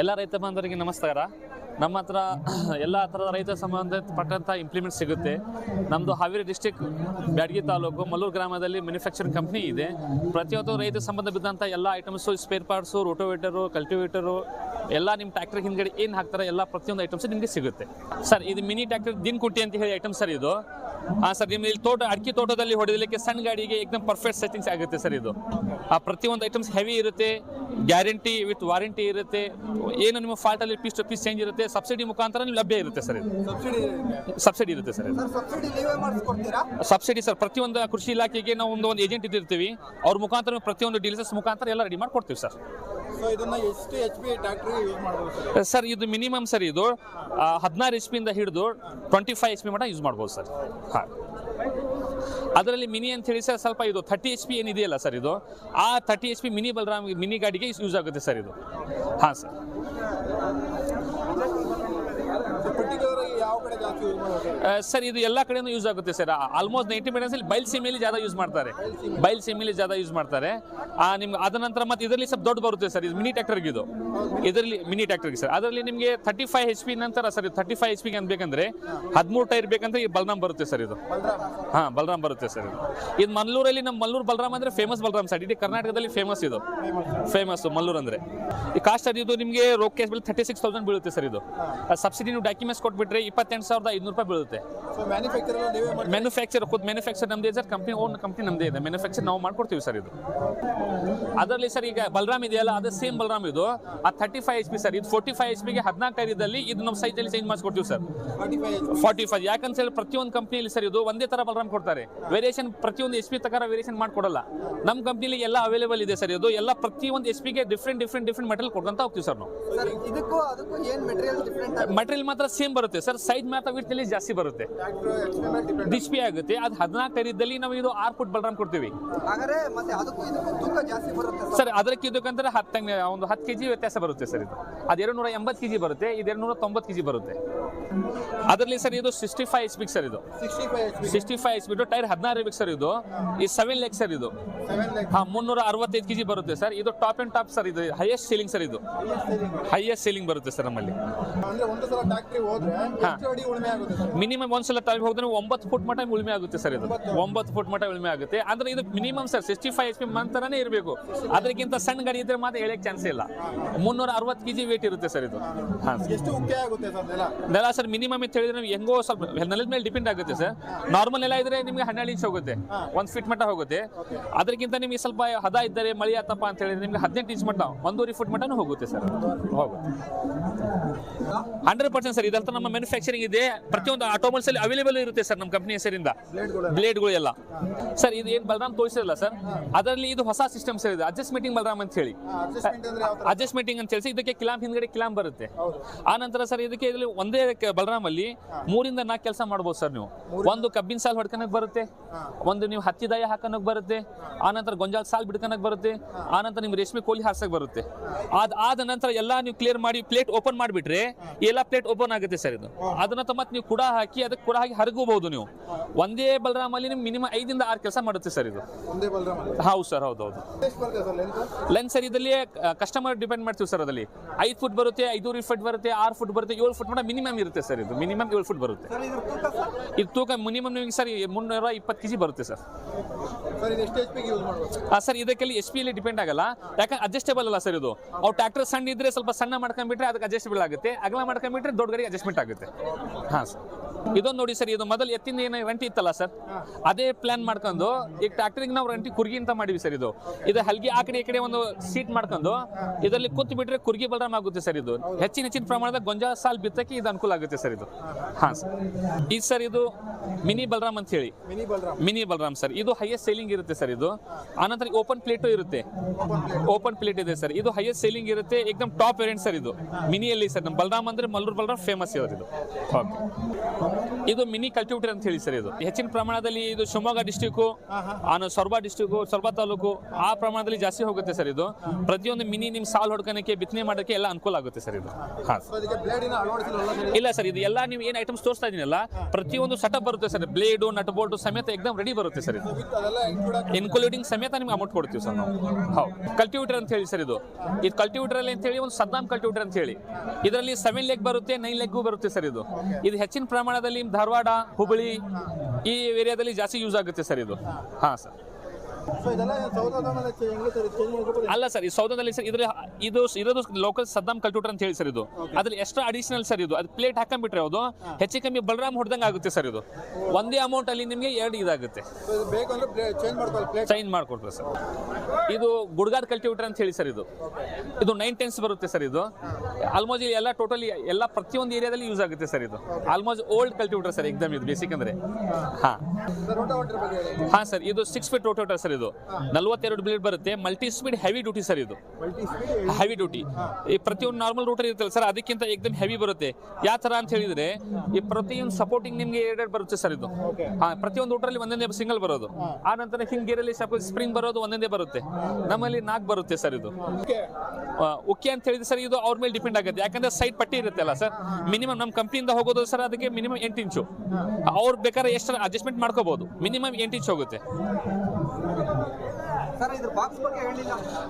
ಎಲ್ಲ ರೈತ ಬಾಂಧವರಿಗೆ ನಮಸ್ಕಾರ. ನಮ್ಮ ಹತ್ರ ಎಲ್ಲ ಥರದ ರೈತ ಸಂಬಂಧಪಟ್ಟಂಥ ಇಂಪ್ಲಿಮೆಂಟ್ ಸಿಗುತ್ತೆ. ನಮ್ಮದು ಹಾವೇರಿ ಡಿಸ್ಟಿಕ್ ಬ್ಯಾಡಗಿ ತಾಲೂಕು, ಮಲ್ಲೂರು ಗ್ರಾಮದಲ್ಲಿ ಮ್ಯಾನುಫ್ಯಾಕ್ಚರಿಂಗ್ ಕಂಪ್ನಿ ಇದೆ. ಪ್ರತಿಯೊಂದು ರೈತ ಸಂಬಂಧ ಬಿದ್ದಂಥ ಎಲ್ಲ items spare parts rotavator cultivator ಎಲ್ಲ ನಿಮ್ಮ ಟ್ರ್ಯಾಕ್ಟರ್ ಹಿಂದ್ಗಡೆ ಏನು ಹಾಕ್ತಾರೆ, ಎಲ್ಲ ಪ್ರತಿಯೊಂದು ಐಟಮ್ಸ್ ನಿಮಗೆ ಸಿಗುತ್ತೆ. ಸರ್ ಇದು ಮಿನಿ ಟ್ಯಾಕ್ಟರ್ ದಿನ್ ಕುಟ್ಟಿ ಅಂತ ಹೇಳಿ ಐಟಮ್ ಸರ್ ಇದು. ಹಾಂ ಸರ್ ನಿಮ್ಮ ಇಲ್ಲಿ ತೋಟ, ಅಡಿಕೆ ತೋಟದಲ್ಲಿ ಹೊಡೆದಲಿಕ್ಕೆ ಸಣ್ಣ ಗಾಡಿಗೆ ಏಕದಮ್ ಪರ್ಫೆಕ್ಟ್ ಸೆಟ್ಟಿಂಗ್ಸ್ ಆಗುತ್ತೆ ಸರ್ ಇದು. ಆ ಪ್ರತಿಯೊಂದು ಐಟಮ್ಸ್ ಹೆವಿ ಇರುತ್ತೆ ಗ್ಯಾರಂಟಿ ವಿತ್ ವಾರಂಟಿ ಇರುತ್ತೆ. ಏನು ನಿಮ್ಮ ಫಾಲ್ಟಲ್ಲಿ ಪೀಸ್ ಟು ಪೀಸ್ ಚೇಂಜ್ ಇರುತ್ತೆ ಸಬ್ಸಿಡಿ ಮುಖಾಂತರ ನೀವು ಲಭ್ಯ ಇರುತ್ತೆ ಸರ್ ಇದು. ಸಬ್ಸಿಡಿ ಸಬ್ಸಿಡಿ ಇರುತ್ತೆ ಸರ್ ಇದು. ಸಬ್ಸಿಡಿ ಸರ್ ಪ್ರತಿಯೊಂದು ಕೃಷಿ ಇಲಾಖೆಗೆ ನಾವು ಒಂದು ಒಂದು ಏಜೆಂಟ್ ಇದ್ದಿರ್ತೀವಿ ಅವ್ರ ಮುಖಾಂತರ ಪ್ರತಿಯೊಂದು ಡೀಲರ್ಸ್ ಮುಖಾಂತರ ಎಲ್ಲ ರೆಡಿ ಮಾಡಿಕೊಡ್ತೀವಿ ಸರ್. ಸೊ ಇದನ್ನ ಎಷ್ಟು ಎಚ್ ಪಿ ಟ್ಯಾಕ್ಟ್ರಿಗೆ ಯೂಸ್ ಮಾಡ್ಬೋದು ಸರ್? ಸರ್ ಇದು ಮಿನಿಮಮ್ ಸರ್ ಇದು. ಹದಿನಾರು ಎಚ್ ಪಿಯಿಂದ ಹಿಡಿದು ಟ್ವೆಂಟಿ ಫೈವ್ ಎಚ್ ಪಿ ಮಟ್ಟ ಯೂಸ್ ಮಾಡ್ಬೋದು ಸರ್. ಹಾಂ. ಅದರಲ್ಲಿ ಮಿನಿ ಅಂತ ಹೇಳಿ ಸರ್ ಸ್ವಲ್ಪ ಇದು ಥರ್ಟಿ ಎಚ್ ಪಿ ಏನಿದೆಯಲ್ಲ ಸರ್ ಇದು ಆ thirty H P mini Balram mini ಗಾಡಿಗೆ ಯೂಸ್ ಆಗುತ್ತೆ ಸರ್ ಇದು. ಹಾಂ ಸರ್ ಪರ್ಟಿಕ್ಯುಲರ್ ಆಗಿ ಯಾವ ಕಡೆ ಜಾಸ್ತಿ ಯೂಸ್ ಮಾಡೋದು ಸರ್ ಇದು ಎಲ್ಲ ಕಡೆನೂ ಯೂಸ್ ಆಗುತ್ತೆ ಸರ್. ಆಲ್ಮೋಸ್ಟ್ ನೈಂಟಿ ಅಲ್ಲಿ ಬೈಲ್ ಸೀಮೆಯಲ್ಲಿ ಜಾದ ಯೂಸ್ ಮಾಡ್ತಾರೆ. ಬೈಲ್ ಸೀಮೆಯಲ್ಲಿ ಜಾದ ಯೂಸ್ ಮಾಡ್ತಾರೆ. ನಿಮ್ಗೆ ಅದ ನಂತರ ಮತ್ತೆ ಇದರಲ್ಲಿ ಸ್ವಲ್ಪ ದೊಡ್ಡ ಬರುತ್ತೆ ಸರ್. ಇದು ಮಿನಿ ಟ್ರ್ಯಾಕ್ಟರ್ಗೆ ಇದು ಇದರಲ್ಲಿ ಮಿನಿ ಟ್ಯಾಕ್ಟರ್ಗೆ ಸರ್. ಅದರಲ್ಲಿ ನಿಮಗೆ ತರ್ಟಿ ಫೈವ್ ಎಚ್ ಪಿ ನಂತರ ಸರ್ ತರ್ಟಿ ಫೈವ್ ಎಚ್ ಪಿಗೆ ಅನ್ಬೇಕಂದ್ರೆ ಹದಿಮೂರು ಟೈರ್ ಬೇಕಂದ್ರೆ ಈ ಬಲರಾಮ್ ಬರುತ್ತೆ ಸರ್ ಇದು. ಹಾಂ ಬಲರಾಮ್ ಬರುತ್ತೆ ಸರ್ ಇದು. ಇದು ಮಲ್ಲೂರಲ್ಲಿ ನಮ್ಮ ಮಲ್ಲೂರು ಬಲರಾಮ್ ಅಂದ್ರೆ ಫೇಮಸ್ ಬಲರಾಮ್ ಸರ್. ಇಡೀ ಕರ್ನಾಟಕದಲ್ಲಿ ಫೇಮಸ್ ಇದು. ಫೇಮಸ್ ಮಲ್ಲೂರು ಅಂದ್ರೆ. ಈ ಕಾಸ್ಟ್ ಅದು ಇದು ನಿಮಗೆ ರೋಕ್ ಕೇಸ್ ಬಿಲ್ ತರ್ಟಿ ಸಿಕ್ಸ್ ತೌಸಂಡ್ ಬೀಳುತ್ತೆ ಸರ್ ಇದು. ಸಬ್ಸಿಡಿ ನೀವು ಡಾಕ್ಯುಮೆಂಟ್ಸ್ ಕೊಟ್ಬಿಟ್ರೆ ಇಪ್ಪತ್ತೆಂಟು ಸಾವಿರದ ಐದುನೂರು ರೂಪಾಯಿ ಬೀಳುತ್ತೆ. ಸೊ ಮ್ಯಾನುಫ್ಯಾಕ್ಚರ್ ಖುದ್ ಮ್ಯಾನುಫ್ಯಾಕ್ಚರ್ ನಮ್ದೇ ಸರ್. ಕಂಪ್ನಿ ಓನ್ ಕಂಪ್ನಿ ನಮ್ದೇ ಇದೆ. ಮ್ಯಾನುಫ್ಯಾಕ್ಚರ್ ನಾವು ಮಾಡ್ಕೊಡ್ತೀವಿ ಸರ್ ಇದು. ಅದರಲ್ಲಿ ಸರ್ ಈಗ ಬಲರಾಮ್ ಇದೆಯಲ್ಲ ಅದು ಸೇಮ್ ಬಲರಾಮ್ ಇದು. ಆ thirty five H P sir. ಇದು ಫೋರ್ಟಿ ಫೈವ್ ಎಚ್ ಪಿಗೆ ಹದಿನಾಲ್ಕು ಟೈರ್ ಇದ್ದಲ್ಲಿ ಇದು ನಮ್ಮ ಸೈಜಲ್ಲಿ ಚೇಂಜ್ ಮಾಡಿಸ್ಕೊಡ್ತೀವಿ ಸರ್. ಫಾರ್ಟಿ ಫೈವ್ ಯಾಕಂತ ಹೇಳಿ ಪ್ರತಿಯೊಂದು ಕಂಪ್ನಿಯಲ್ಲಿ ಸರ್ ಇದು ಒಂದೇ ತರ ಬಲರಾಮ್ ಕೊಡ್ತಾರೆ. ವೇರಿಯೇಷನ್ ಪ್ರತಿಯೊಂದು ಎಚ್ ಪಿ ತಕರ ವೇರಿಯೇಷನ್ ಮಾಡಿಕೊಡಲ್ಲ. ನಮ್ಮ ಕಂಪ್ನಿಲಿ ಎಲ್ಲ ಅವೈಲೇಬಲ್ ಇದೆ ಸರ್ ಇದು. ಎಲ್ಲ ಪ್ರತಿಯೊಂದು ಎಚ್ ಪಿಗೆ ಡಿಫ್ರೆಂಟ್ ಡಿಫ್ರೆಂಟ್ ಡಿಫ್ರೆಂಟ್ ಮೆಟೀರಿಯಲ್ ಕೊಡ್ಕೊಂತ ಹೋಗ್ತೀವಿ ಸರ್ ನಾವು. ಮಟೀರಿಯಲ್ ಮಾತ್ರ ಸೇಮ್ ಬರುತ್ತೆ ಸರ್. ಸೈಜ್ ಮಾತ್ರ ವಿಡ್ತಲ್ಲಿ ಜಾಸ್ತಿ ಬರುತ್ತೆ. ಡಿಸ್ಪ್ಲೇ ಆಗುತ್ತೆ. ಅದು ಹದಿನಾಲ್ಕು ಟೈರ್ ಇದ್ದಲ್ಲಿ ನಾವು ಇದು ಆರು ಫುಟ್ ಬಲರಾಮ್ ಕೊಡ್ತೀವಿ. ಸರ್? ಅದಕ್ಕೆ ಇದಕ್ಕಂದ್ರೆ ಹತ್ತಂಗೆ ಒಂದು ಹತ್ತು ಕೆಜಿ ವ್ಯತ್ಯಾಸ ಬರುತ್ತೆ ಸರ್ ಇದು. ಅದು ಎರಡು ನೂರ ಎಂಬತ್ತು ಕೆಜಿ ಬರುತ್ತೆ ಇದು ಎರಡು ನೂರ ತೊಂಬತ್ತು ಕೆಜಿ ಬರುತ್ತೆ. ಅದರಲ್ಲಿ ಸರ್ ಇದು sixty five H P sir ಇದು ಸಿಕ್ಸ್ಟಿ ಫೈವ್ ಎಚ್ ಎಚ್ ಬಿಟ್ಟು ಟೈರ್ ಹದಿನಾರು ಇರ್ಬೇಕು ಸರ್ ಇದು. ಈ ಸೆವೆನ್ ಲೆಗ್ ಸರ್ ಇದು. ಹಾ ಮುನ್ನೂರ ಅರವತ್ತೈದು ಕೆಜಿ ಬರುತ್ತೆ ಸರ್. ಇದು ಟಾಪ್ ಅಂಡ್ ಟಾಪ್ ಸರ್ ಇದು. ಹೈಯೆಸ್ಟ್ ಸೀಲಿಂಗ್ ಸರ್ ಇದು. ಹೈಯೆಸ್ಟ್ ಸೀಲಿಂಗ್ ಬರುತ್ತೆ ಸರ್ ನಮ್ಮಲ್ಲಿ. ಎಷ್ಟು ಅಡಿ ಉಳಿಮೆ ಆಗುತ್ತೆ ಸರ್. ಮಿನಿಮಮ್ ಒಂದ್ಸಲ ಟೈಮ್ ಹೋದ್ರೆ ಒಂಬತ್ತು ಫುಟ್ ಮಟ್ಟ ಉಳಿಮೆ ಆಗುತ್ತೆ ಸರ್ ಇದು. ಒಂಬತ್ತು. ಫುಟ್ ಮಟ್ಟ ಉಳಿಮೆ ಆಗುತ್ತೆ. ಅಂದ್ರೆ ಇದು minimum sir sixty five H P ಮಂತರನೇ ಇರಬೇಕು. ಅದಕ್ಕಿಂತ ಸಣ್ಣ ಗಾಡಿ ಇದ್ರೆ ಮಾತ್ರ ಹೇಳಕ್ ಚಾನ್ಸ್ ಇಲ್ಲ. ಮುನ್ನೂರ ಅರವತ್ತು ಕೆಜಿ ವೇಟ್ ಇರುತ್ತೆ ಸರ್ ಇದು. ಹಾಂ. ಎಷ್ಟು ಉಕ್ಕೆ ಆಗುತ್ತೆ ಸರ್ ನೆಲ? ನೆಲ ಸರ್ ಮಿನಿಮಮ್ ಅಂತ ಹೇಳಿದ್ರೆ ನೀವು ಹೆಂಗೋ ಸ್ವಲ್ಪ ನೆಲದ ಮೇಲೆ ಡಿಪೆಂಡ್ ಆಗುತ್ತೆ ಸರ್. ನಾರ್ಮಲ್ ನೆಲ ಇದ್ರೆ ನಿಮಗೆ ಹನ್ನೆರಡು ಇಂಚ್ ಹೋಗುತ್ತೆ. ಒಂದ್ ಫೀಟ್ ಮಟ್ಟ ಹೋಗುತ್ತೆ. ಅದಕ್ಕಿಂತ ನಿಮಗೆ ಸ್ವಲ್ಪ ಹದ ಇದ್ದರೆ ಮಳೆ ಆತಪ್ಪ ಅಂತ ಹೇಳಿದ್ರೆ ನಿಮಗೆ ಹದಿನೆಂಟು ಇಂಚ್ ಮಟ್ಟ ಒಂದೂವರೆ ಫುಟ್ ಮಟ್ಟನೂ ಹೋಗುತ್ತೆ ಸರ್. ಹೋಗುತ್ತೆ. ಹಂಡ್ರೆಡ್ ಪರ್ಸೆಂಟ್ ಸರ್ ಇದಂತ ನಮ್ಮ ಮ್ಯಾನುಫ್ಯಾಕ್ಚರಿಂಗ್ ಇದೆ. ಪ್ರತಿಯೊಂದು ಆಟೋಮೊಬೈಲ್ಸ್ ಅಲ್ಲಿ ಅವೈಲೇಬಲ್ ಇರುತ್ತೆ ಸರ್ ನಮ್ಮ ಕಂಪನಿ ಹೆಸರಿಂದ. ಬ್ಲೇಡ್ಗಳು ಎಲ್ಲ ಸರ್ ಇದು ಏನು ಬಲರಾಮ್ ತೋರಿಸಿರಲ್ಲ ಸರ್. ಅದರಲ್ಲಿ ಇದು ಹೊಸ ಸಿಸ್ಟಮ್ ಸರ್ ಇದೆ. ಅಡ್ಜಸ್ಟ್ಮೆಂಟಿಂಗ್ ಬಲರಾಮ್ ಅಂತ ಹೇಳಿ. ಅಡ್ಜಸ್ಟ್ಮೆಂಟಿಂಗ್ ಅಂತ ಹೇಳಿ ಇದಕ್ಕೆ ಕಿಲಾಮ್ ಹಿಂದ್ಗಡೆ ಕಿಲಾಮ್ ಬರುತ್ತೆ. ಆ ನಂತರ ಸರ್ ಇದಕ್ಕೆ ಇದರಲ್ಲಿ ಒಂದೇ ಬಲರಾಮ್ ಅಲ್ಲಿ ಮೂರಿಂದ ನಾಲ್ಕು ಕೆಲಸ ಮಾಡ್ಬೋದು ಸರ್ ನೀವು. ಒಂದು ಕಬ್ಬಿನ ಸಾಲ್ ಹೊಡ್ಕನಕ್ ಬರುತ್ತೆ. ಒಂದು ನೀವು ಹತ್ತಿ ದಾಯ ಹಾಕನಕ್ ಬರುತ್ತೆ. ಆ ನಂತರ ಗೊಂಜಾಲ್ ಸಾಲ್ ಬಿಡ್ಕನಕ್ ಬರುತ್ತೆ. ಆ ನಂತರ ನಿಮ್ ರೇಷ್ಮೆ ಕೋಲಿ ಹಾರ್ಸಕ್ ಬರುತ್ತೆ. ಅದ್ ಆದ ನಂತರ ಎಲ್ಲ ನೀವು ಕ್ಲಿಯರ್ ಮಾಡಿ ಪ್ಲೇಟ್ ಓಪನ್ ಮಾಡಿಬಿಟ್ರೆ ಎಲ್ಲ ಪ್ಲೇಟ್ ಓಪನ್ ಆಗುತ್ತೆ ಸರ್ ಇದು. ಅದನ್ನ ತಮ್ಮ ನೀವು ಕೂಡ ಹಾಕಿ ಅದಕ್ಕೆ ಕೂಡ ಹಾಕಿ ಹರಗಬಹುದು ನೀವು. ಒಂದೇ ಬಲರಾಮಲ್ಲಿ ನಿಮ್ಗೆ ಮಿನಿಮಮ್ ಐದಿಂದ ಆರು ಕೆಲಸ ಮಾಡುತ್ತೆ ಸರ್ ಇದು. ಹೌದು ಸರ್ ಹೌದು ಹೌದು. ಲೆನ್ಸ್ ಸರ್ ಇದರಲ್ಲಿ ಕಸ್ಟಮರ್ ಡಿಪೆಂಡ್ ಮಾಡ್ತೀವಿ ಸರ್ ಅದರಲ್ಲಿ. ಐದು ಫುಟ್ ಬರುತ್ತೆ ಐದೂವರೆ ಫುಟ್ ಬರುತ್ತೆ ಆರು ಫುಟ್ ಬರುತ್ತೆ ಏಳು ಫುಟ್ ಮಟ್ಟ ಮಿನಿಮಮ್ ಇರುತ್ತೆ ಸರ್ ಇದು. ಮಿನಿಮಮ್ ಏಳು ಫುಟ್ ಬರುತ್ತೆ. ಇದು ತೂಕ ಮಿನಿಮಮ್ ನಿಮಗೆ ಸರ್ ಮುನ್ನೂರ ಇಪ್ಪತ್ತು ಕೆಜಿ ಬರುತ್ತೆ ಸರ್. ಸರ್ ಇದು ಎಷ್ಟು ಎಚ್ ಪಿ ಯೂಸ್ ಮಾಡ್ಬೋದು? ಆ ಸರ್ ಇದಕ್ಕೆಲ್ಲಿ ಎಸ್ ಪಿಯಲ್ಲಿ ಡಿಪೆಂಡ್ ಆಗಲ್ಲ. ಯಾಕಂದ್ರೆ ಅಡ್ಜಸ್ಟೇಬಲ್ ಅಲ್ಲ ಸರ್ ಇದು. ಅವ್ರು ಟ್ರ್ಯಾಕ್ಟರ್ ಸಣ್ಣ ಇದ್ರೆ ಸ್ವಲ್ಪ ಸಣ್ಣ ಮಾಡ್ಕೊಂಡ್ಬಿಟ್ರೆ ಅದಕ್ಕೆ ಅಡ್ಜಸ್ಟೇಬಲ್ ಆಗುತ್ತೆ. ಅಗಲ ಮಾಡ್ಕೊಂಡ್ಬಿಟ್ರೆ ದೊಡ್ಡ ಗಾಡಿ ಅಡ್ಜಸ್ಟ್ಮೆಂಟ್ ಆಗುತ್ತೆ. ಹಾಂ ಸರ್ ಇದೊಂದು ನೋಡಿ ಸರ್ ಇದು ಮೊದಲು ಎತ್ತಿಂದ ಏನೋ ರಂಟಿ ಇತ್ತಲ್ಲ ಸರ್ ಅದೇ ಪ್ಲಾನ್ ಮಾಡ್ಕೊಂಡು ಈಗ ಟ್ರ್ಯಾಕ್ಟರ್ಗೆ ನಾವು ರಂಟಿ ಕುರ್ಗಿ ಅಂತ ಮಾಡಿವಿ ಸರ್ ಇದು. ಇದು ಹಲ್ಗೆ ಆ ಕಡೆ ಈ ಕಡೆ ಒಂದು ಸೀಟ್ ಮಾಡ್ಕೊಂಡು ಇದರಲ್ಲಿ ಕೂತ್ ಬಿಟ್ರೆ ಕುರ್ಗಿ ಬಲರಾಮ್ ಆಗುತ್ತೆ ಸರ್ ಇದು. ಹೆಚ್ಚಿನ ಹೆಚ್ಚಿನ ಪ್ರಮಾಣದ ಗೊಂಜಾಳ ಸಾಲ್ ಬಿತ್ತಕ್ಕೆ ಇದು ಅನುಕೂಲ ಆಗುತ್ತೆ ಸರ್ ಇದು. ಹಾಂ ಸರ್. ಇದು ಸರ್ ಇದು ಮಿನಿ ಬಲರಾಮ್ ಅಂತ ಹೇಳಿ. Mini Balram. Mini Balram sir. ಇದು ಹೈಯೆಸ್ಟ್ ಸೇಲಿಂಗ್ ಇರುತ್ತೆ ಸರ್ ಇದು. ಆನಂತರ ಓಪನ್ ಪ್ಲೇಟು ಇರುತ್ತೆ. ಓಪನ್ ಪ್ಲೇಟ್ ಇದೆ ಸರ್. ಇದು ಹೈಯೆಸ್ಟ್ ಸೇಲಿಂಗ್ ಇರುತ್ತೆ ಏಕದಮ್ ಟಾಪ್ ವೇರಿಯಂಟ್ ಸರ್ ಇದು. ಮಿನಿಯಲ್ಲಿ ಸರ್ ನಮ್ಮ ಬಲರಾಮ್ ಅಂದ್ರೆ ಮಲ್ಲೂರ್ ಬಲರಾಮ್ ಫೇಮಸ್ ಇರೋದು ಇದು. ಓಕೆ ಇದು ಮಿನಿ ಕಲ್ಟಿವೇಟರ್ ಅಂತ ಹೇಳಿ ಸರ್ ಇದು. ಹೆಚ್ಚಿನ ಪ್ರಮಾಣದಲ್ಲಿ ಇದು ಶಿವಮೊಗ್ಗ ಡಿಸ್ಟಿಕ್ಕು ಆನು ಸೊರಬ ಡಿಸ್ಟಿಕ್ಕು ಸೊರಬ ತಾಲೂಕು ಆ ಪ್ರಮಾಣದಲ್ಲಿ ಜಾಸ್ತಿ ಹೋಗುತ್ತೆ ಸರ್ ಇದು. ಪ್ರತಿಯೊಂದು ಮಿನಿ ನಿಮ್ ಸಾಲ್ ಹೊಡ್ಕೊಳಕ್ಕೆ ಬಿತ್ತನೆ ಮಾಡೋಕ್ಕೆ ಎಲ್ಲ ಅನುಕೂಲ ಆಗುತ್ತೆ ಸರ್ ಇದು. ಹಾಂ. ಇಲ್ಲ ಸರ್ ಇದು ಎಲ್ಲ ನೀವು ಏನು ಐಟಮ್ಸ್ ತೋರಿಸ್ತಾ ಇದೀನಲ್ಲ ಪ್ರತಿಯೊಂದು ಸೆಟಪ್ ಬರುತ್ತೆ ಸರ್. ಬ್ಲೇಡು ನಟ್ ಬೋಲ್ಟು ಸಮೇತ ಎಕ್ದಮ್ ರೆಡಿ ಬರುತ್ತೆ ಸರ್ ಇದು. ಇನ್ಕ್ಲೂಡಿಂಗ್ ಸಮೇತ ನಿಮ್ಗೆ ಅಮೌಂಟ್ ಕೊಡ್ತೀವಿ ಸರ್ ನಾವು. ಹೌದು. ಕಲ್ಟಿವೇಟರ್ ಅಂತ ಹೇಳಿ ಸರ್ ಇದು. ಇದು ಕಲ್ಟಿವೇಟರ್ ಅಲ್ಲಿ ಅಂತ ಹೇಳಿ ಒಂದು ಸದ್ದಾಮ್ ಕಲ್ಟಿವೇಟರ್ ಅಂತ ಹೇಳಿ. ಇದರಲ್ಲಿ ಸೆವೆನ್ ಲೆಗ್ ಬರುತ್ತೆ ನೈನ್ ಲೆಗ್ ಬರುತ್ತೆ ಸರ್ ಇದು. ಇದು ಹೆಚ್ಚಿನ ಪ್ರಮಾಣದಲ್ಲಿ ಧಾರವಾಡ ಹುಬ್ಬಳ್ಳಿ ಈ ಏರಿಯಾದಲ್ಲಿ ಜಾಸ್ತಿ ಯೂಸ್ ಆಗುತ್ತೆ ಸರ್ ಇದು. ಹಾಂ ಸರ್. ಅಲ್ಲ ಸರ್ ಈ ಸೌದದಲ್ಲಿ ಸರ್? ಇದ್ರ ಇದು ಇರೋದು ಲೋಕಲ್ ಸದ್ದಾಮ್ ಕಲ್ಟೂಟರ್ ಅಂತ ಹೇಳಿ ಸರ್ ಇದು. ಅದ್ರಲ್ಲಿ ಎಕ್ಸ್ಟ್ರಾ ಅಡಿಷನಲ್ ಸರ್ ಇದು. ಅದು ಪ್ಲೇಟ್ ಹಾಕೊಂಡ್ಬಿಟ್ರೆ ಅದು ಹೆಚ್ಚು ಕಮ್ಮಿ ಬಲರಾಮ್ ಹೊಡೆದಂಗೆ ಆಗುತ್ತೆ ಸರ್ ಇದು. ಒಂದೇ ಅಮೌಂಟ್ ಅಲ್ಲಿ ನಿಮಗೆ ಎರಡು ಇದಾಗುತ್ತೆ. ಚೇಂಜ್ ಮಾಡ್ಕೊಡ್ತಾರೆ ಸರ್. ಇದು ಗುಡ್ಗಾದ್ ಕಲ್ಟಿವೇಟರ್ ಅಂತ ಹೇಳಿ ಸರ್ ಇದು. ಇದು ನೈನ್ ಟೆನ್ಸ್ ಬರುತ್ತೆ ಸರ್ ಇದು. ಆಲ್ಮೋಸ್ಟ್ ಎಲ್ಲ ಟೋಟಲಿ ಎಲ್ಲ ಪ್ರತಿಯೊಂದು ಏರಿಯಾದಲ್ಲಿ ಯೂಸ್ ಆಗುತ್ತೆ ಸರ್ ಇದು. ಆಲ್ಮೋಸ್ಟ್ ಓಲ್ಡ್ ಕಲ್ಟಿವೇಟರ್ ಸರ್ ಎಕ್ದಮ್ ಇದು ಬೇಸಿಕ್ ಅಂದ್ರೆ. ಹಾ. ಹಾ ಸರ್, ಇದು ಸಿಕ್ಸ್ ಫೀಟ್ ರೋಟೋಟರ್ ಸರ್ ಇದು. ನಲ್ವತ್ತೆರಡು ಬ್ಲೇಡ್ ಬರುತ್ತೆ. Multi speed heavy duty sir ಇದು. ಹೆವಿ ಡ್ಯೂಟಿ ಈ ಪ್ರತಿಯೊಂದು ನಾರ್ಮಲ್ ರೂಟರ್ ಇರುತ್ತಲ್ಲ ಸರ್, ಅದಕ್ಕಿಂತ ಎಕ್ದಮ್ ಹೆವಿ ಬರುತ್ತೆ. ಯಾವ ತರ ಅಂತ ಹೇಳಿದ್ರೆ, ಈ ಪ್ರತಿಯೊಂದು ಸಪೋರ್ಟಿಂಗ್ ನಿಮಗೆ ಎರಡೆರಡು ಬರುತ್ತೆ ಸರ್ ಇದು. ಹಾ, ಪ್ರತಿಯೊಂದು ರೋಟರಲ್ಲಿ ಒಂದೊಂದೇ ಸಿಂಗಲ್ ಬರೋದು. ಆ ನಂತರ ಹಿಂಗ್ ಗೇರಲ್ಲಿ ಸ್ಪ್ರಿಂಗ್ ಬರೋದು ಒಂದೊಂದೇ ಬರುತ್ತೆ. ನಮ್ಮಲ್ಲಿ ನಾಲ್ಕು ಬರುತ್ತೆ ಸರ್ ಇದು. ಓಕೆ ಅಂತ ಹೇಳಿದ್ರೆ ಸರ್ ಇದು ಅವ್ರ ಮೇಲೆ ಡಿಪೆಂಡ್ ಆಗುತ್ತೆ. ಯಾಕಂದ್ರೆ ಸೈಡ್ ಪಟ್ಟಿ ಇರುತ್ತೆ ಅಲ್ಲ ಸರ್. ಮಿನಿಮಮ್ ನಮ್ಮ ಕಂಪ್ನಿಯಿಂದ ಹೋಗೋದು ಸರ್ ಅದಕ್ಕೆ ಮಿನಿಮಮ್ ಎಂಟು ಇಂಚು. ಅವ್ರು ಬೇಕಾದ್ರೆ ಎಷ್ಟು ಅಡ್ಜಸ್ಟ್ಮೆಂಟ್ ಮಾಡ್ಕೋಬಹುದು ಮಿನಿಮಮ್ ಎಂಟು ಇಂಚ್ ಹೋಗುತ್ತೆ.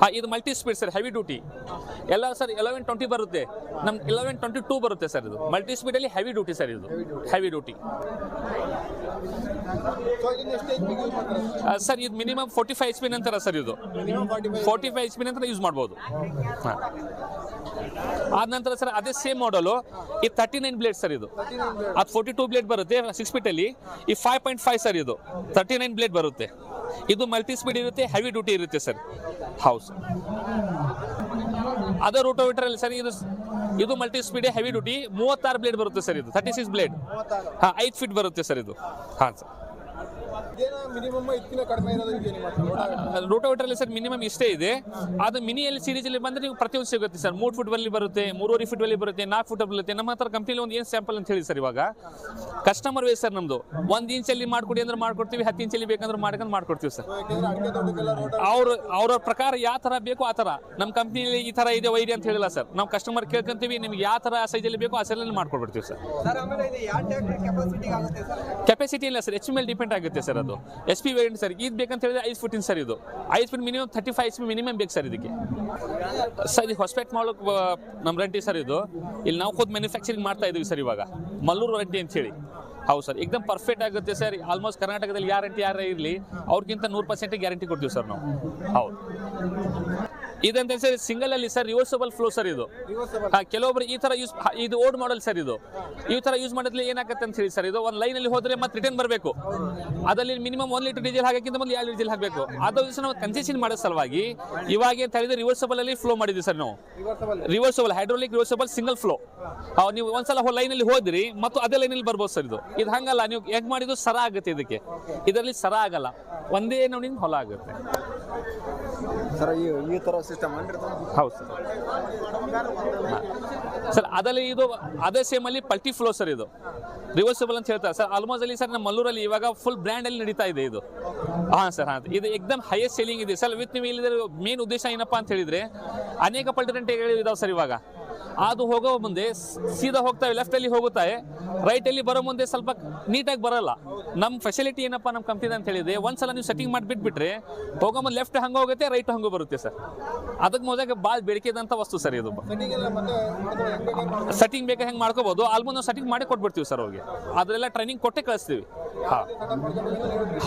ಹಾ ಇದು multi speed sir heavy duty ಎಲ್ಲ ಸರ್ ಎಲೆವೆನ್ ಟ್ವೆಂಟಿ ಬರುತ್ತೆ. ನಮ್ಗೆ ಎಲೆವೆನ್ ಟ್ವೆಂಟಿ ಟೂ ಬರುತ್ತೆ ಸರ್ ಇದು. ಮಲ್ಟಿ ಸ್ಪೀಡಲ್ಲಿ ಹೆವಿ ಡ್ಯೂಟಿ ಸರ್ ಇದು. ಹೆವಿ ಡ್ಯೂಟಿ ಸರ್, ಇದು minimum forty five H P ನಂತರ ಸರ್ ಇದು. ಫಾರ್ಟಿ ಫೈವ್ ಎಚ್ ಪಿ ನಂತರ ಯೂಸ್ ಮಾಡ್ಬೋದು. ಹಾಂ. ಆದ ನಂತರ ಸರ್, ಅದೇ ಸೇಮ್ ಮಾಡಲು ಈ ತರ್ಟಿ ನೈನ್ ಬ್ಲೇಡ್ ಸರ್ ಇದು. ಅದು ಫೋರ್ಟಿ ಟೂ ಬ್ಲೇಡ್ ಬರುತ್ತೆ ಸಿಕ್ಸ್ ಫೀಟಲ್ಲಿ ಈ ಫೈವ್ ಪಾಯಿಂಟ್ ಫೈವ್ ಸರ್ ಇದು. ತರ್ಟಿ ನೈನ್ ಬ್ಲೇಡ್ ಬರುತ್ತೆ. ಇದು ಮಲ್ಟಿ ಸ್ಪೀಡ್ ಇರುತ್ತೆ ಹೆವಿ ಡ್ಯೂಟಿ ಇರುತ್ತೆ ಸರ್. ಹೌಸ್ ಅದೇ ರೂಟೋವೀಟರಲ್ಲಿ ಸರ್, ಇದು ಇದು ಮಲ್ಟಿ ಸ್ಪೀಡ್ ಹೆವಿ ಡ್ಯೂಟಿ ಮೂವತ್ತಾರು ಬ್ಲೇಡ್ ಬರುತ್ತೆ ಸರ್ ಇದು ತರ್ಟಿ ಸಿಕ್ಸ್ ಬ್ಲೇಡ್ ಹಾಂ ಐದು ಫೀಟ್ ಬರುತ್ತೆ ಸರ್ ಇದು. ಹಾಂ ಸರ್ ಹತ್ರ? ರೋಟೋವೇಟರಲ್ಲಿ ಸರ್ ಮಿನಿಮಮ್ ಇಷ್ಟೇ ಇದೆ. ಅದು ಮಿನಿ ಎಲ್ ಸೀರೀಸಲ್ಲಿ ಬಂದ್ರೆ ನೀವು ಪ್ರತಿಯೊಂದು ಸಿಗುತ್ತೆ ಸರ್. ಮೂರು ಫುಟ್ ಬಲ್ಲಿ ಬರುತ್ತೆ ಮೂರುವರೆ ಫುಟ್ ಬಲ್ಲಿ ಬರುತ್ತೆ ನಾಲ್ಕು ಫುಟ್ ಬರುತ್ತೆ. ನಮ್ಮ ಹತ್ರ ಕಂಪ್ನಿಲಿ ಒಂದು ಏನು ಸ್ಯಾಂಪಲ್ ಅಂತ ಹೇಳಿ ಸರ್ ಇವಾಗ? ಕಸ್ಟಮರ್ ವೇಸ್ ಸರ್ ನಮ್ಮದು ಒಂದು ಇಂಚಲ್ಲಿ ಮಾಡ್ಕೊಡಿ ಅಂದ್ರೆ ಮಾಡ್ಕೊಡ್ತೀವಿ ಹತ್ತು ಇಂಚಲ್ಲಿ ಬೇಕಂದ್ರೆ ಮಾಡ್ಕೊಂಡು ಮಾಡ್ಕೊಡ್ತೀವಿ ಸರ್. ಅವ್ರ ಅವ್ರ ಪ್ರಕಾರ ಯಾವ ಥರ ಬೇಕು ಆ ಥರ. ನಮ್ಮ ಕಂಪ್ನಿಲಿ ಈ ಥರ ಇದೆ ವೈರಿ ಅಂತ ಹೇಳಿಲ್ಲ ಸರ್. ನಾವು ಕಸ್ಟಮರ್ ಕೇಳ್ಕೊಂತೀವಿ ನಿಮ್ಗೆ ಯಾವ ಥರ ಸೈಜಲ್ಲಿ ಬೇಕು ಆ ಸೈಜಲ್ಲಿ ಮಾಡ್ಕೊಡ್ಬಿಡ್ತೀವಿ ಸರ್. ಕೆಪಾಸಿಟಿ ಇಲ್ಲ ಸರ್ ಎಚ್ ಮೇಲೆ ಡಿಪೆಂಡ್ ಆಗುತ್ತೆ ಸರ್ ಅದು ಎಸ್ ಪಿ ವೇರಿಯಂಟ್ ಸರ್ ಇದು ಬೇಕಂತ ಹೇಳಿದ್ರೆ ಐದು ಫುಟಿನ ಸರ್ ಇದು. ಐದು foot minimum thirty five H P minimum ಬೇಕು ಸರ್ ಇದಕ್ಕೆ. ಸರ್, ಇದು ಹೊಸಪೇಟ್ ಮಾಡೋಕೆ ನಮ್ಮ ರೆಂಟಿ ಸರ್ ಇದು. ಇಲ್ಲಿ ನಾವು ಖುದ್ ಮ್ಯಾನುಫ್ಯಾಕ್ಚರಿಂಗ್ ಮಾಡ್ತಾ ಇದೀವಿ ಸರ್ ಇವಾಗ. ಮಲ್ಲೂರು ರೆಂಟಿ ಅಂತ ಹೇಳಿ ಹೌದು ಸರ್, ಎಕ್ದಮ್ ಪರ್ಫೆಕ್ಟ್ ಆಗುತ್ತೆ ಸರ್. ಆಲ್ಮೋಸ್ಟ್ ಕರ್ನಾಟಕದಲ್ಲಿ ಗ್ಯಾರಂಟಿ ಯಾರೇ ಇರಲಿ ಅವ್ರಿಗಿಂತ ನೂರು ಪರ್ಸೆಂಟ್ ಗ್ಯಾರಂಟಿ ಕೊಡ್ತೀವಿ ಸರ್ ನಾವು. ಹೌದು. ಇದಂತ ಸರ್ ಸಿಂಗಲ್ ಅಲ್ಲಿ ಸರ್ ರಿವರ್ಸಬಲ್ ಫ್ಲೋ ಸರ್ ಇದು. ಕೆಲವೊಬ್ರು ಈ ತರ ಯೂಸ್ ಇದು ಓಡ್ ಮಾಡಲ್ ಸರ್ ಇದು. ಈ ತರ ಯೂಸ್ ಮಾಡಿದ್ರೆ ಏನಾಗುತ್ತೆ ಅಂತ ಹೇಳಿ ಸರ್ ಇದು ಒಂದು ಲೈನ್ ಅಲ್ಲಿ ಹೋದ್ರೆ ಮತ್ತೆ ರಿಟರ್ನ್ ಬರಬೇಕು. ಅದರಲ್ಲಿ ಮಿನಿಮಮ್ ಒಂದ್ ಲೀಟರ್ ಡೀಸೆಲ್ ಹಾಕಕ್ಕಿಂತ ಮೊದಲು ಎರಡು ಡೀಸೆಲ್ ಹಾಕಬೇಕು. ಅದು ದಿವಸ ನಾವು ಕನ್ಸೆಷನ್ ಮಾಡೋ ಸಲುವಾಗಿ ಇವಾಗ ಏನ್ ಹೇಳಿದ್ರೆ ರಿವರ್ಸಬಲ್ ಅಲ್ಲಿ ಫ್ಲೋ ಮಾಡಿದ್ವಿ ಸರ್ ನಾವು. Reversible reversible hydraulic reversible single flow ನೀವು ಒಂದ್ಸಲ ಲೈನ್ ಅಲ್ಲಿ ಹೋದ್ರಿ ಮತ್ತು ಅದೇ ಲೈನ್ ಅಲ್ಲಿ ಬರ್ಬೋದು ಸರ್ ಇದು. ಇದು ಹಂಗಲ್ಲ ನೀವು ಹೆಂಗ್ ಮಾಡಿದ್ರು ಸರ ಆಗುತ್ತೆ ಇದಕ್ಕೆ. ಇದರಲ್ಲಿ ಸರ ಆಗಲ್ಲ. ಒಂದೇ ನೋಡಿ ಹೊಲ ಆಗುತ್ತೆ. ಸರ್, ಈ ಸಿಸ್ಟಮ್ ಹೌದು ಸರ್. ಸರ್, ಅದರಲ್ಲಿ ಇದು, ಅದೇ ಸೇಮ್ ಅಲ್ಲಿ ಪಲ್ಟಿ ಫ್ಲೋ ಸರ್ ಇದು. ರಿವರ್ಸಿಬಲ್ ಅಂತ ಹೇಳ್ತಾರೆ. ಸರ್ ಆಲ್ಮೋಸ್ಟ್ ಅಲ್ಲಿ ಸರ್, ನಮ್ಮ ಮಲ್ಲೂರಲ್ಲಿ ಇವಾಗ ಫುಲ್ ಬ್ರ್ಯಾಂಡ್ ಅಲ್ಲಿ ನಡೀತಾ ಇದೆ ಇದು. ಹಾಂ ಸರ್, ಹಾಂ. ಇದು ಎಕ್ದಮ್ ಹೈಯೆಸ್ಟ್ ಸೆಲ್ಲಿಂಗ್ ಇದೆ. ಸರ್, ವಿತ್ ನೀವು ಇಲ್ಲಿದ್ರೆ ಮೇನ್ ಉದ್ದೇಶ ಏನಪ್ಪಾ ಅಂತ ಹೇಳಿದ್ರೆ, ಅನೇಕ ಪಲ್ಟಿ ಪಲ್ಟರೆಂಟ್ಗಳು ಇದಾವೆ ಸರ್ ಇವಾಗ. ಅದು ಹೋಗೋ ಮುಂದೆ ಸೀದಾ ಹೋಗ್ತಾವೆ ಲೆಫ್ಟ್ ಅಲ್ಲಿ ಹೋಗುತ್ತಾರೆ ರೈಟ್ ಅಲ್ಲಿ ಬರೋ ಮುಂದೆ ಸ್ವಲ್ಪ ನೀಟಾಗಿ ಬರಲ್ಲ. ನಮ್ಮ ಫೆಸಿಲಿಟಿ ಏನಪ್ಪಾ ನಮ್ಮ ಕಂಪ್ನಿ ಅಂತ ಹೇಳಿದ್ರೆ ಒಂದ್ಸಲ ನೀವು ಸೆಟ್ಟಿಂಗ್ ಮಾಡಿ ಬಿಟ್ಬಿಟ್ರೆ ಹೋಗೋ ಮುಂದೆ ಲೆಫ್ಟ್ ಹಂಗೆ ಹೋಗುತ್ತೆ ರೈಟ್ ಹಂಗೆ ಬರುತ್ತೆ ಸರ್. ಅದಕ್ಕೆ ಮೊದಲಾಗ ಭಾಳ ಬೇಡಿಕೆದಂತ ವಸ್ತು ಸರ್ ಇದು. ಸೆಟ್ಟಿಂಗ್ ಬೇಕಾ ಹೆಂಗೆ ಮಾಡ್ಕೋಬೋದು ಆಲ್ಮೋಸ್ಟ್ ನಾವು ಸೆಟ್ಟಿಂಗ್ ಮಾಡಿ ಕೊಟ್ಬಿಡ್ತೀವಿ ಸರ್ ಅವ್ರಿಗೆ ಅದರೆಲ್ಲ ಟ್ರೈನಿಂಗ್ ಕೊಟ್ಟೆ ಕಳಿಸ್ತೀವಿ. ಹಾಂ.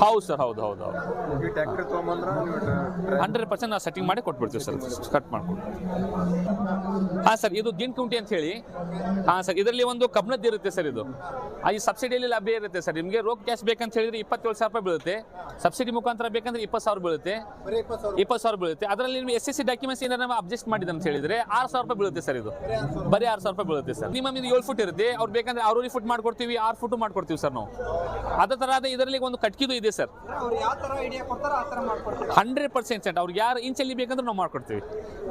ಹೌದು ಸರ್ ಹೌದು ಹೌದು ಹೌದು. ಹಂಡ್ರೆಡ್ ಪರ್ಸೆಂಟ್ ನಾವು ಸೆಟ್ಟಿಂಗ್ ಮಾಡಿ ಕೊಟ್ಬಿಡ್ತೀವಿ ಸರ್ ಕಟ್ ಮಾಡ್ಕೊಂಡು. ಹಾಂ ಸರ್ ಇದು ಗಿನ್ ಕುಂಟಿ ಅಂತ ಹೇಳಿ. ಹಾಂ ಸರ್, ಇದರಲ್ಲಿ ಒಂದು ಕಬ್ಣದ್ದು ಇರುತ್ತೆ ಸರ್ ಇದು. ಈ ಸಬ್ಸಿಡಿಯಲ್ಲಿ ಲಭ್ಯ ಇರುತ್ತೆ ಸರ್. ನಿಮಗೆ ರೋಕ್ ಕ್ಯಾಶ್ ಬೇಕಂತ ಹೇಳಿದ್ರೆ ಇಪ್ಪತ್ತೇಳು ಸಾವಿರ ರೂಪಾಯಿ ಬೀಳುತ್ತೆ. ಸಬ್ಸಿಡಿ ಮುಖಾಂತರ ಬೇಕಂದ್ರೆ ಇಪ್ಪತ್ತು ಸಾವಿರ ಬೀಳುತ್ತೆ. ಇಪ್ಪತ್ತು ಸಾವಿರ ಬೀಳುತ್ತೆ. ಅದರಲ್ಲಿ ನೀವು ಎಸ್ ಎಸ್ ಸಿ ಡಾಕ್ಯುಮೆಂಟ್ಸ್ ಏನಾರ ನಾವು ಅಬ್ಜೆಸ್ಟ್ ಮಾಡಿದ ಅಂತ ಹೇಳಿದ್ರೆ ಆರು ಸಾವಿರ ರೂಪಾಯಿ ಬೀಳುತ್ತೆ ಸರ್ ಇದು. ಬರೀ ಆರು ಸಾವಿರ ರೂಪಾಯಿ ಬೀಳುತ್ತೆ ಸರ್. ನಿಮ್ಮ ಇದು ಏಳು ಫುಟ್ ಇರುತ್ತೆ. ಅವ್ರು ಬೇಕಂದ್ರೆ ಆರೂರಿ ಫುಟ್ ಮಾಡ್ಕೊಡ್ತೀವಿ, ಆರು ಫುಟ್ ಮಾಡ್ಕೊಡ್ತೀವಿ ಸರ್ ನಾವು. ಅದೇ ಥರ ಅದೇ ಇದರಲ್ಲಿ ಒಂದು ಕಟ್ಕಿದು ಇದೆ ಸರ್. ಹಂಡ್ರೆಡ್ ಪರ್ಸೆಂಟ್ ಅವ್ರಿಗೆ ಯಾರು ಇಂಚಲ್ಲಿ ಬೇಕಂದ್ರೆ ನಾವು ಮಾಡ್ಕೊಡ್ತೀವಿ.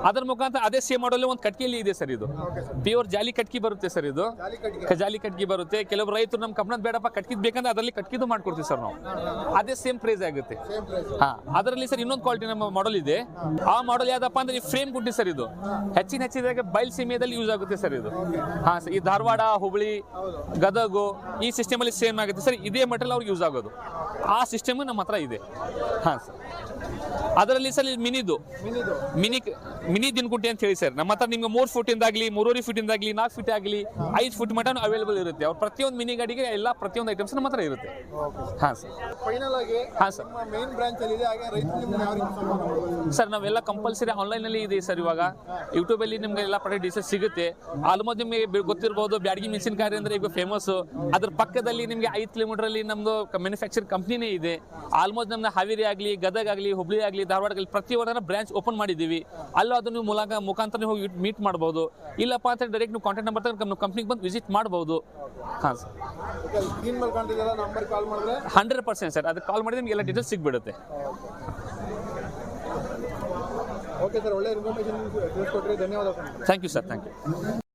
ಅದ್ರ ಮುಖಾಂತರ ಅದೇ ಸೇಮ್ ಮಾಡಲ್ ಒಂದು ಕಟ್ಕಿಯಲ್ಲಿ ಇದೆ ಸರ್ ಇದು. ಪ್ಯೂರ್ ಜಾಲಿ ಕಟ್ಕಿ ಬರುತ್ತೆ ಸರ್ ಇದು. ಜಾಲಿ ಕಟ್ಕಿ. ಬರುತ್ತೆ. ಕೆಲವರು ರೈತರು ನಮ್ಮ ಕಬ್ಬಣದ ಬೇಡಪ್ಪ ಕಟ್ಕಿದ್ ಬೇಕಂದ್ರೆ ಅದರಲ್ಲಿ ಕಟ್ಕಿದು ಮಾಡ್ಕೊಡ್ತೀವಿ ಸರ್ ನಾವು. ಅದೇ ಸೇಮ್ ಪ್ರೈಸ್ ಆಗುತ್ತೆ. ಹಾ ಅದರಲ್ಲಿ ಸರ್ ಇನ್ನೊಂದು ಕ್ವಾಲಿಟಿ ನಮ್ಮ ಮಾಡಲ್ ಇದೆ. ಆ ಮಾಡಲ್ ಯಾವ್ದಪ್ಪ ಅಂದ್ರೆ ಫ್ರೇಮ್ ಗುಡ್ಡಿ ಸರ್ ಇದು. ಹೆಚ್ಚಿನ ಹೆಚ್ಚಿದಾಗ ಬಯಲ್ ಸೀಮೆಯಲ್ಲಿ ಯೂಸ್ ಆಗುತ್ತೆ ಸರ್ ಇದು. ಹಾ ಸರ್ ಈ ಧಾರವಾಡ ಹುಬ್ಳಿ ಗದಗು ಈ ಸಿಸ್ಟಮ್ ಅಲ್ಲಿ ಸೇಮ್ ಆಗುತ್ತೆ ಸರ್. ಇದೇ ಮಟೀರಿಯಲ್ ಅವ್ರಿಗೆ ಯೂಸ್ ಆಗೋದು. ಆ ಸಿಸ್ಟಮ್ ನಮ್ಮ ಹತ್ರ ಇದೆ. ಹಾ ಸರ್. ಅದರಲ್ಲಿ ಸರ್ ಇಲ್ಲಿ ಮಿನಿದು. ಮಿನಿ ಮಿನಿ ದಿನಕುಂಟೆ ಅಂತ ಹೇಳಿ ಸರ್. ನಮ್ಮ ಹತ್ರ ನಿಮ್ಗೆ ಮೂರು ಫುಟ್ ಇಂದಾಗ್ಲಿ ಮೂರುವರೆ ಇಂದ ಆಗಲಿ ನಾಲ್ಕು ಫೀಟ್ ಆಗಲಿ ಐದು ಫುಟ್ ಮಟನ್ ಅವೈಲೇಬಲ್ ಇರುತ್ತೆ. ಅವ್ರ ಪ್ರತಿಯೊಂದು ಮಿನಿ ಗಾಡಿಗೆ ಎಲ್ಲ ಪ್ರತಿಯೊಂದು ಐಟಮ್ಸ್ ನಮ್ಮ ಹತ್ರ ಇರುತ್ತೆ. ಹಾಂ ಸರ್. ಫೈನಲ್ ಆಗಿ ಹಾಂ ಸರ್. ಮೇನ್ ಬ್ರಾಂಚ್ ಅಲ್ಲಿ ಇದೆ ಹಾಗೆ ರೈತರು ಸರ್ ನಾವೆಲ್ಲ ಕಂಪಲ್ಸರಿ ಆನ್ಲೈನಲ್ಲಿ ಇದೆ ಸರ್ ಇವಾಗ. ಯೂಟ್ಯೂಬಲ್ಲಿ ನಿಮ್ಗೆ ಎಲ್ಲ ಪ್ರಾಡಕ್ಟ್ ಡೀಸೆಸ್ ಸಿಗುತ್ತೆ. ಆಲ್ಮೋಸ್ಟ್ ನಿಮಗೆ ಗೊತ್ತಿರಬಹುದು ಗೊತ್ತಿರ್ಬೋದು ಬ್ಯಾಡಗಿ ಮೆಣಸಿನಕಾಯಿ ಅಂದ್ರೆ ಈಗ ಫೇಮಸ್ ಅದ್ರ ಪಕ್ಕದಲ್ಲಿ ನಿಮಗೆ ಐದು ಕಿಲೋಮೀಟರ್ ಅಲ್ಲಿ ನಮ್ದು ಮ್ಯಾನುಫ್ಯಾಕ್ಚರ್ ಕಂಪ್ನಿನೇ ಇದೆ. ಆಲ್ಮೋಸ್ಟ್ ನಮ್ಮ ಹಾವೇರಿ ಆಗಲಿ ಗದಗ ಆಗಲಿ ಹುಬ್ಳಿ ಆಗಲಿ ಧಾರವಾಡ ಆಗಲಿ ಪ್ರತಿಯೊಂದರ ಬ್ರಾಂಚ್ ಓಪನ್ ಮಾಡಿದ್ದೀವಿ. ಅಲ್ಲೂ ಅದು ನೀವು ಮೂಲಕ ಮುಖಾಂತರ ಹೋಗಿ ಮೀಟ್ ಮಾಡ್ಬೋದು. ಇಲ್ಲಪ್ಪ ಅಂತ ಡೈರೆಕ್ಟ್ ನೀವು ಕಾಂಟ್ಯಾಕ್ಟ್ ನಂಬರ್ ತಗೊಂಡು ನಮ್ಮ ಕಂಪ್ನಿಗೆ ಬಂದು ವಿಸಿಟ್ ಮಾಡ್ಬೋದು. ಹಾಂ ಸರ್ ಹಂಡ್ರೆಡ್ ಪರ್ಸೆಂಟ್ ಸರ್ ಅದಕ್ಕೆ ಕಾಲ್ ಮಾಡಿದ್ರೆ ನಿಮಗೆ ಎಲ್ಲ ಡೀಟೇಲ್ಸ್ ಸಿಗ್ಬಿಡುತ್ತೆ. ಓಕೆ ಸರ್ ಒಳ್ಳೆ ಇನ್ಫಾರ್ಮೇಷನ್ ತಿಳಿಸ್ಕೊಟ್ರಿ. ಧನ್ಯವಾದ thank you sir thank you